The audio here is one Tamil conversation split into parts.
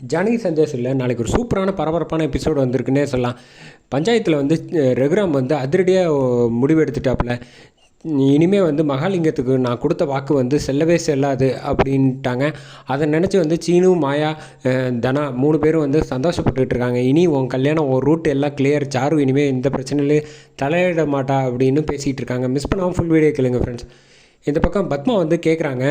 ஜானகி சந்தேஷ் இல்லை நாளைக்கு ஒரு சூப்பரான பரபரப்பான எபிசோடு வந்திருக்குன்னே சொல்லலாம். பஞ்சாயத்தில் வந்து ரெகுராம் ரகுராம் வந்து அதிரடியாக முடிவு எடுத்துட்டாப்புல இனிமேல் வந்து மகாலிங்கத்துக்கு நான் கொடுத்த வாக்கு வந்து செல்லவே செல்லாது அப்படின்ட்டாங்க. அதை நினச்சி வந்து சீனு மாயா தனா மூணு பேரும் வந்து சந்தோஷப்பட்டுக்கிட்டு இருக்காங்க. இனி உன் கல்யாணம் உன் ரூட் எல்லாம் கிளியர் சாரு இனிமேல் இந்த பிரச்சனையிலே தலையிட மாட்டா அப்படின்னு பேசிகிட்டு இருக்காங்க. மிஸ் பண்ணாமல் ஃபுல் வீடியோ கேளுங்க ஃப்ரெண்ட்ஸ் இந்த பக்கம் பத்மா வந்து கேட்குறாங்க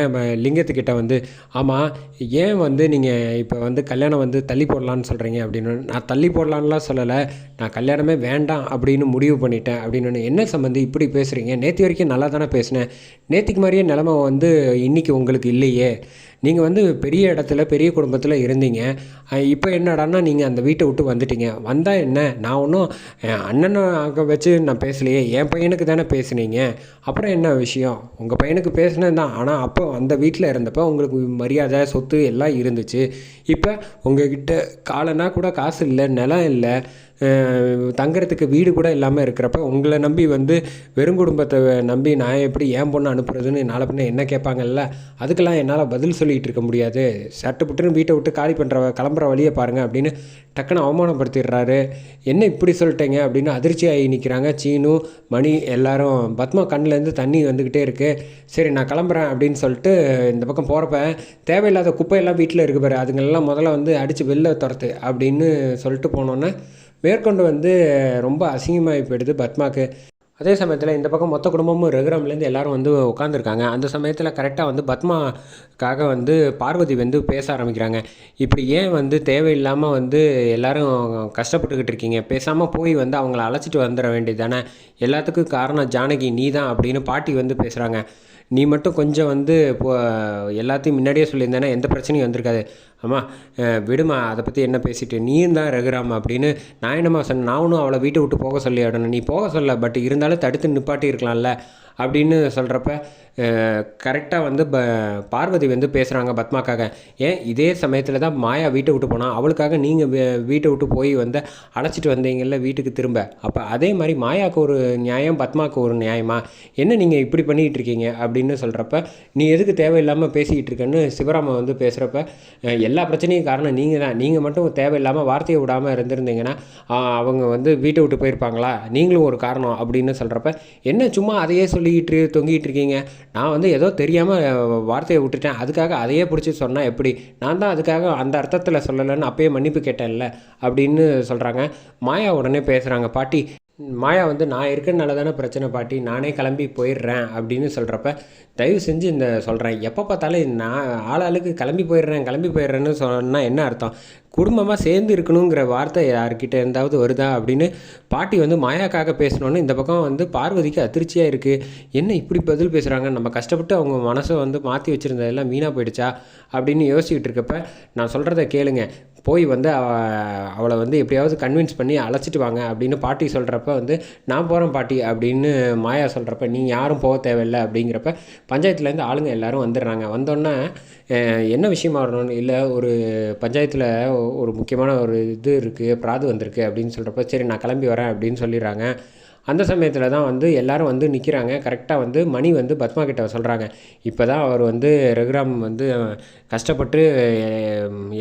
லிங்கத்துக்கிட்ட வந்து ஆமாம் ஏன் வந்து நீங்கள் இப்போ வந்து கல்யாணம் வந்து தள்ளி போடலான்னு சொல்கிறீங்க அப்படின்னு. நான் தள்ளி போடலான்லாம் சொல்லலை. நான் கல்யாணமே வேண்டாம் அப்படின்னு முடிவு பண்ணிட்டேன் அப்படின்னு. என்ன சம்மந்தி இப்படி பேசுகிறீங்க நேற்று வரைக்கும் நல்லா தானே பேசினேன். நேற்றுக்கு மாதிரியே நிலமை வந்து இன்றைக்கி உங்களுக்கு இல்லையே. நீங்கள் வந்து பெரிய இடத்துல பெரிய குடும்பத்தில் இருந்தீங்க. இப்போ என்னடான்னா நீங்கள் அந்த வீட்டை விட்டு வந்துட்டீங்க. வந்தால் என்ன? நான் ஒன்றும் அண்ணனை அங்கே வச்சு நான் பேசலையே. என் பையனுக்கு தானே பேசுனீங்க? அப்புறம் என்ன விஷயம்? உங்கள் பையனுக்கு பேசினது தான். ஆனால் அப்போ அந்த வீட்டில் இருந்தப்போ உங்களுக்கு மரியாதை சொத்து எல்லாம் இருந்துச்சு. இப்போ உங்ககிட்ட காலனா கூட காசு இல்லை நிலம் இல்லை. தங்குறதுக்கு வீடு கூட இல்லாமல் இருக்கிறப்ப உங்களை நம்பி வந்து வெறும் குடும்பத்தை நம்பி நான் எப்படி ஏன் பொண்ணு அனுப்புறதுன்னு நாளை பின்ன என்ன கேட்பாங்கல்ல? அதுக்கெல்லாம் என்னால் பதில் சொல்லிகிட்டு இருக்க முடியாது. சட்டுப்புட்டுன்னு வீட்டை விட்டு காலி பண்ணுற கிளம்புற வழியை பாருங்கள் அப்படின்னு டக்குன்னு அவமானப்படுத்திடுறாரு. என்ன இப்படி சொல்லிட்டேங்க அப்படின்னு அதிர்ச்சியாகி நிற்கிறாங்க சீனு மணி எல்லாரும். பத்மா கண்ணிலேருந்து தண்ணி வந்துக்கிட்டே இருக்குது சரி நான் கிளம்புறேன் அப்படின்னு சொல்லிட்டு இந்த பக்கம் போகிறப்ப தேவையில்லாத குப்பையெல்லாம் வீட்டில் இருக்கு பாரு. அதுங்களெல்லாம் முதல்ல வந்து அடித்து வெளில துரத்து அப்படின்னு சொல்லிட்டு போனோன்னே மேற்கொண்டு வந்து ரொம்ப அசிங்கமாகி போயிடுது பத்மாக்கு. அதே சமயத்தில் இந்த பக்கம் மொத்த குடும்பமும் ரகுராம்லேருந்து எல்லாரும் வந்து உட்காந்துருக்காங்க அந்த சமயத்தில் கரெக்டாக வந்து பத்மாக்காக வந்து பார்வதி வந்து பேச ஆரம்பிக்கிறாங்க. இப்படி ஏன் வந்து தேவையில்லாமல் வந்து எல்லோரும் கஷ்டப்பட்டுக்கிட்டு இருக்கீங்க? பேசாமல் போய் வந்து அவங்கள அழைச்சிட்டு வந்துட வேண்டியது தானே எல்லாத்துக்கும் காரணம் ஜானகி நீ தான் அப்படின்னு பாட்டி வந்து பேசுகிறாங்க நீ மட்டும் கொஞ்சம் வந்து இப்போ எல்லாத்தையும் முன்னாடியே சொல்லியிருந்தேன்னா எந்த பிரச்சனையும் வந்திருக்காது. அம்மா விடுமா அதை பற்றி என்ன பேசிட்டு? நீயும் தான் ரகுராம் அப்படின்னு நான் என்னம்மா சொன்னேன்? நானும் அவளை வீட்டை விட்டு போக சொல்லி ஆடணும் நீ போக சொல்ல பட் இருந்தாலும் தடுத்து நிப்பாட்டி இருக்கலாம்ல அப்படின்னு சொல்கிறப்ப கரெக்டாக வந்து ப பார்வதி வந்து பேசுகிறாங்க பத்மாக்காக. ஏன்? இதே சமயத்தில் தான் மாயா வீட்டை விட்டு போனால் அவளுக்காக நீங்கள் வீட்டை விட்டு போய் வந்து அழைச்சிட்டு வந்தீங்கல்ல வீட்டுக்கு திரும்ப. அப்போ அதே மாதிரி மாயாவுக்கு ஒரு நியாயம் பத்மாவுக்கு ஒரு நியாயமா? என்ன நீங்கள் இப்படி பண்ணிகிட்டு இருக்கீங்க? அப்படின்னு சொல்கிறப்ப நீ எதுக்கு தேவையில்லாமல் பேசிக்கிட்டு இருக்கேன்னு சிவராம வந்து பேசுகிறப்ப எல்லா பிரச்சனையும் காரணம் நீங்கள் தான். நீங்கள் மட்டும் தேவையில்லாமல் வார்த்தையை விடாமல் இருந்திருந்தீங்கன்னா அவங்க வந்து வீட்டை விட்டு போயிருப்பாங்களா? நீங்களும் ஒரு காரணம் அப்படின்னு சொல்கிறப்ப என்ன சும்மா அதையே சொல்லி சொல்லிக்கிட்டு தொங்கிட்டு இருக்கீங்க நான் வந்து ஏதோ தெரியாமல் வார்த்தையை விட்டுட்டேன். அதுக்காக அதையே பிடிச்சி சொன்னால் எப்படி? நான் தான் அதுக்காக அந்த அர்த்தத்தில் சொல்லலைன்னு அப்பயே மன்னிப்பு கேட்டேன்ல அப்படின்னு சொல்கிறாங்க மாயா உடனே பேசுகிறாங்க பாட்டி மாயா வந்து நான் இருக்கனால தானே பிரச்சனை பாட்டி நானே கிளம்பி போயிடுறேன் அப்படின்னு சொல்கிறப்ப தயவு செஞ்சு இந்த சொல்கிறேன் எப்போ பார்த்தாலும் நான் ஆளாளுக்கு கிளம்பி போயிடுறேன் கிளம்பி போயிடுறேன்னு சொன்னால் என்ன அர்த்தம்? குடும்பமாக சேர்ந்து இருக்கணுங்கிற வார்த்தை யார்கிட்ட இருந்தாவது வருதா? அப்படின்னு பாட்டி வந்து மாயாக்காக பேசணுன்னு இந்த பக்கம் வந்து பார்வதிக்கு அதிர்ச்சியாக இருக்குது என்ன இப்படி பதில் பேசுகிறாங்க நம்ம கஷ்டப்பட்டு அவங்க மனசை வந்து மாற்றி வச்சுருந்ததெல்லாம் வீணாக போயிடுச்சா? அப்படின்னு யோசிச்சுக்கிட்டு இருக்கப்ப நான் சொல்கிறத கேளுங்க. போய் வந்து அவ அவளை வந்து எப்படியாவது கன்வின்ஸ் பண்ணி அழைச்சிட்டு வாங்க அப்படின்னு பாட்டி சொல்கிறப்ப வந்து நான் போகிறேன் பாட்டி அப்படின்னு மாயா சொல்கிறப்ப நீ யாரும் போக தேவையில்லை அப்படிங்கிறப்ப பஞ்சாயத்துலேருந்து ஆளுங்க எல்லாரும் வந்துடுறாங்க. வந்தோடனே என்ன விஷயமா வரணும்னு? இல்லை ஒரு பஞ்சாயத்தில் ஒரு முக்கியமான ஒரு இது இருக்குது பிராது வந்திருக்கு அப்படின்னு சொல்கிறப்ப சரி நான் கிளம்பி வரேன் அப்படின்னு சொல்லிடுறாங்க. அந்த சமயத்தில் தான் வந்து எல்லாரும் வந்து நிற்கிறாங்க கரெக்டாக வந்து மணி வந்து பத்மா கிட்ட சொல்கிறாங்க இப்போ தான் அவர் வந்து ரகுராம் வந்து கஷ்டப்பட்டு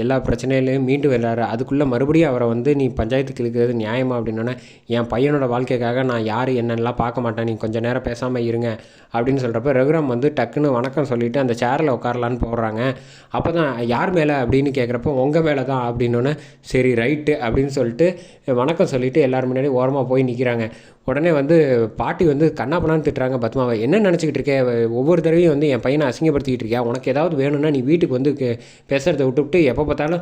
எல்லா பிரச்சனையிலையும் மீண்டு வர்றாரு. அதுக்குள்ளே மறுபடியும் அவரை வந்து நீ பஞ்சாயத்துக்கு இழுக்கிறது நியாயமா? அப்படின்னோடனே என் பையனோட வாழ்க்கைக்காக நான் யார் என்னென்னலாம் பார்க்க மாட்டேன். நீ கொஞ்சம் நேரம் பேசாமல் இருங்க. அப்படின்னு சொல்கிறப்ப ரகுராம் வந்து டக்குன்னு வணக்கம் சொல்லிவிட்டு அந்த சேரில் உட்காரலான்னு போடுறாங்க. அப்போ தான் யார் மேலே? அப்படின்னு கேட்குறப்ப உங்கள் மேலே தான். அப்படின்னோடனே சரி ரைட்டு அப்படின்னு சொல்லிட்டு வணக்கம் சொல்லிவிட்டு எல்லோரும் முன்னாடி ஓரமாக போய் நிற்கிறாங்க உடனே உடனே வந்து பாட்டி வந்து கண்ணா பண்ணான்னு திட்டுறாங்க பத்மாவை. என்ன நினச்சிக்கிட்டு இருக்கே? ஒவ்வொரு தடவையும் வந்து என் பையனை அசிங்கப்படுத்திக்கிட்டு இருக்கியா? உனக்கு ஏதாவது வேணும்னா நீ வீட்டுக்கு வந்து பேசுகிறத விட்டுவிட்டு எப்போ பார்த்தாலும்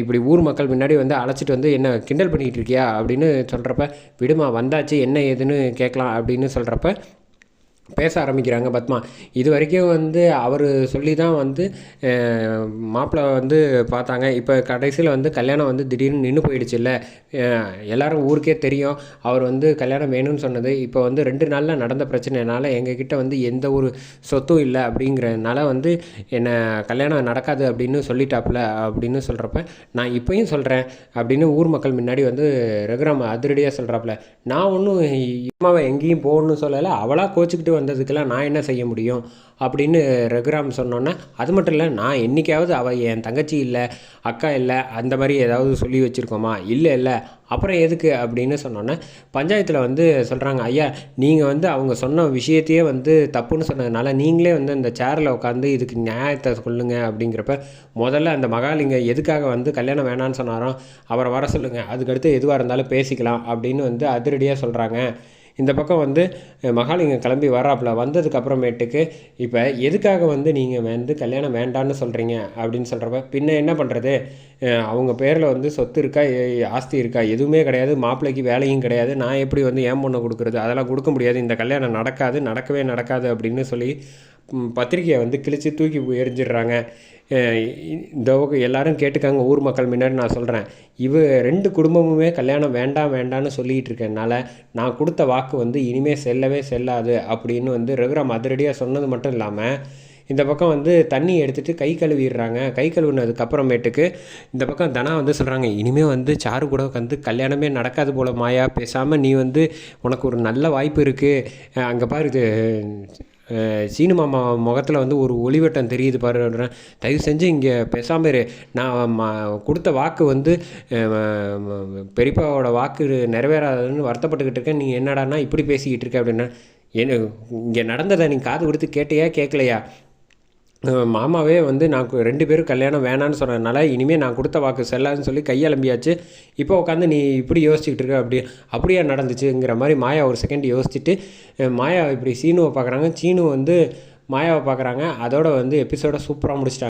இப்படி ஊர் மக்கள் முன்னாடி வந்து அழைச்சிட்டு வந்து என்ன கிண்டல் பண்ணிக்கிட்டு இருக்கியா? அப்படின்னு சொல்கிறப்ப விடுமா வந்தாச்சு என்ன ஏதுன்னு கேட்கலாம் அப்படின்னு சொல்கிறப்ப பேச ஆரம்பிக்கிறாங்க பத்மா. இது வரைக்கும் வந்து அவர் சொல்லி தான் வந்து மாப்பிள்ளை வந்து பார்த்தாங்க. இப்போ கடைசியில் வந்து கல்யாணம் வந்து திடீர்னு நின்று போயிடுச்சுல்ல. எல்லாரும் ஊருக்கே தெரியும். அவர் வந்து கல்யாணம் வேணும்னு சொன்னது. இப்போ வந்து ரெண்டு நாளில் நடந்த பிரச்சனைனால எங்ககிட்ட வந்து எந்த ஒரு சொத்தும் இல்லை அப்படிங்கிறதுனால வந்து என்னை கல்யாணம் நடக்காது அப்படின்னு சொல்லிட்டாப்புல அப்படின்னு சொல்கிறப்ப நான் இப்பயும் சொல்கிறேன் அப்படின்னு ஊர் மக்கள் முன்னாடி வந்து ரகுராம் அதிரடியாக சொல்கிறாப்புல நான் ஒன்றும் அவன் எங்கேயும் போகணும்னு சொல்லலை. அவளாக கோச்சிக்கிட்டு வந்ததுக்கெல்லாம் நான் என்ன செய்ய முடியும்? அப்படின்னு ரகுராம் சொன்னோன்னே அது மட்டும் இல்லை நான் என்றைக்காவது அவள் என் தங்கச்சி இல்லை அக்கா இல்லை அந்த மாதிரி ஏதாவது சொல்லி வச்சுருக்கோமா? இல்லை இல்லை. அப்புறம் எதுக்கு அப்படின்னு சொன்னோன்னே பஞ்சாயத்தில் வந்து சொல்கிறாங்க ஐயா நீங்கள் வந்து அவங்க சொன்ன விஷயத்தையே வந்து தப்புன்னு சொன்னதுனால நீங்களே வந்து அந்த சேரில் உட்காந்து இதுக்கு நியாயத்தை சொல்லுங்க அப்படிங்கிறப்ப முதல்ல அந்த மகாலிங்கம் எதுக்காக வந்து கல்யாணம் வேணான்னு சொன்னாரோ அவரை வர சொல்லுங்கள் அதுக்கடுத்து எதுவாக இருந்தாலும் பேசிக்கலாம் அப்படின்னு வந்து அதிரடியாக சொல்கிறாங்க இந்த பக்கம் வந்து மகாலிங்கம் கிளம்பி வராப்புல வந்ததுக்கப்புறமேட்டுக்கு இப்போ எதுக்காக வந்து நீங்கள் வந்து கல்யாணம் வேண்டான்னு சொல்கிறீங்க அப்படின்னு சொல்கிறப்ப பின்ன என்ன பண்ணுறது அவங்க பேரில் வந்து சொத்து இருக்கா? ஆஸ்தி இருக்கா? எதுவுமே கிடையாது. மாப்பிள்ளைக்கு வேலையும் கிடையாது. நான் எப்படி வந்து ஏன் பொண்ணை கொடுக்குறது? அதெல்லாம் கொடுக்க முடியாது. இந்த கல்யாணம் நடக்காது நடக்கவே நடக்காது அப்படின்னு சொல்லி பத்திரிகையை பத்திரிக்கையை வந்து கிழித்து தூக்கி எரிஞ்சிடுறாங்க இந்த எல்லாரும் கேட்டுக்காங்க ஊர் மக்கள் முன்னாடி நான் சொல்கிறேன் இவ ரெண்டு குடும்பமுமே கல்யாணம் வேண்டாம் வேண்டாம்னு சொல்லிகிட்டு இருக்கனால நான் கொடுத்த வாக்கு வந்து இனிமேல் செல்லவே செல்லாது அப்படின்னு வந்து ரகுராம் அதிரடியாக சொன்னது மட்டும் இல்லாமல் இந்த பக்கம் வந்து தண்ணி எடுத்துகிட்டு கை கழுவிடுறாங்க. கை கழுவுனதுக்கப்புறமேட்டுக்கு இந்த பக்கம் தனா வந்து சொல்கிறாங்க இனிமேல் வந்து சாரு கூட வந்து கல்யாணமே நடக்காது போல மாயா. பேசாமல் நீ வந்து உனக்கு ஒரு நல்ல வாய்ப்பு இருக்குது அங்கே பாரு சீனு மாமா முகத்தில் வந்து ஒரு ஒளிவட்டம் தெரியுது பாருன்றேன் தயவு செஞ்சு இங்கே பேசாமல் இரு. நான் ம கொடுத்த வாக்கு வந்து பெரியப்பாவோட வாக்கு நிறைவேறாதுன்னு வருத்தப்பட்டுக்கிட்டு இருக்கேன். நீ என்னடானா இப்படி பேசிக்கிட்டு இருக்க அப்படின்னா என்ன இங்கே நடந்ததை நீ காது கொடுத்து கேட்டையா கேட்கலையா? மாமாவே வந்து நான் ரெண்டு பேரும் கல்யாணம் வேணான்னு சொன்னதுனால இனிமேல் நான் கொடுத்த வாக்கு செல்லாதுன்னு சொல்லி கையெழும்பியாச்சு இப்போ உட்காந்து நீ இப்படி யோசிச்சுக்கிட்டு இருக்க அப்படி அப்படியே நடந்துச்சுங்கிற மாதிரி மாயா ஒரு செகண்ட் யோசிச்சுட்டு மாயா இப்படி சீனுவை பார்க்குறாங்க. சீனு வந்து மாயாவை பார்க்குறாங்க. அதோட வந்து எபிசோட சூப்பராக முடிச்சிட்டாங்க.